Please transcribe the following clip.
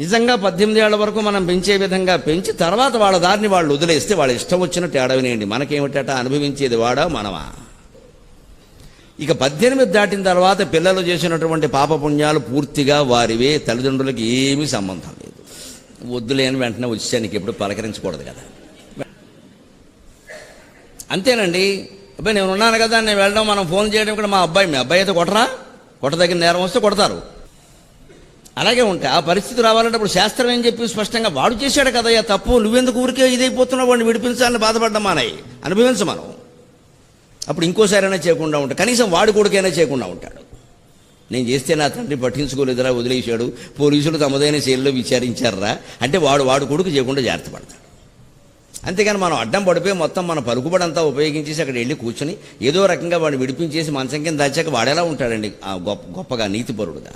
నిజంగా పద్దెనిమిది ఏళ్ళ వరకు మనం పెంచే విధంగా పెంచి తర్వాత వాళ్ళ దారిని వాళ్ళు వదిలేస్తే వాళ్ళ ఇష్టం వచ్చినట్టు ఏడవనేయండి. మనకేమిటట? అనుభవించేది వాడా? మనమా? ఇక పద్దెనిమిది దాటిన తర్వాత పిల్లలు చేసినటువంటి పాపపుణ్యాలు పూర్తిగా వారివే. తల్లిదండ్రులకి ఏమీ సంబంధం లేదు. వద్దులేని వెంటనే వచ్చానికి ఎప్పుడు పలకరించకూడదు కదా. అంతేనండి. అబ్బాయి నేను ఉన్నాను కదా నేను వెళ్ళడం మనం ఫోన్ చేయడం కూడా మా అబ్బాయి మీ అబ్బాయి అయితే కొట్టరా? కొట్టదగిన నేరం వస్తే కొడతారు. అలాగే ఉంటాయి. ఆ పరిస్థితి రావాలంటే అప్పుడు శాస్త్రం ఏం చెప్పి స్పష్టంగా వాడు చేశాడు కదయ్యా తప్పు. నువ్వెందుకు ఊరికే ఇదైపోతున్నావు వాడిని విడిపించాలని బాధపడ్డం మానాయి. అనుభవించు మనం. అప్పుడు ఇంకోసారైనా చేయకుండా ఉంటాడు. కనీసం వాడు కొడుకైనా చేయకుండా ఉంటాడు. నేను చేస్తే నా తండ్రి పట్టించుకోలేదురా వదిలేశాడు. పోలీసులు తమదైన శైలిలో విచారించారా? అంటే వాడు వాడు కొడుకు చేయకుండా జాగ్రత్త పడతాడు. అంతేగాని మనం అడ్డం పడిపోయి మొత్తం మన పలుకుబడంతా ఉపయోగించేసి అక్కడ వెళ్ళి కూర్చొని ఏదో రకంగా వాడిని విడిపించేసి మంచం కింద దాచాక వాడేలా ఉంటాడండి? గొప్ప గొప్పగా నీతిపరుడుగా.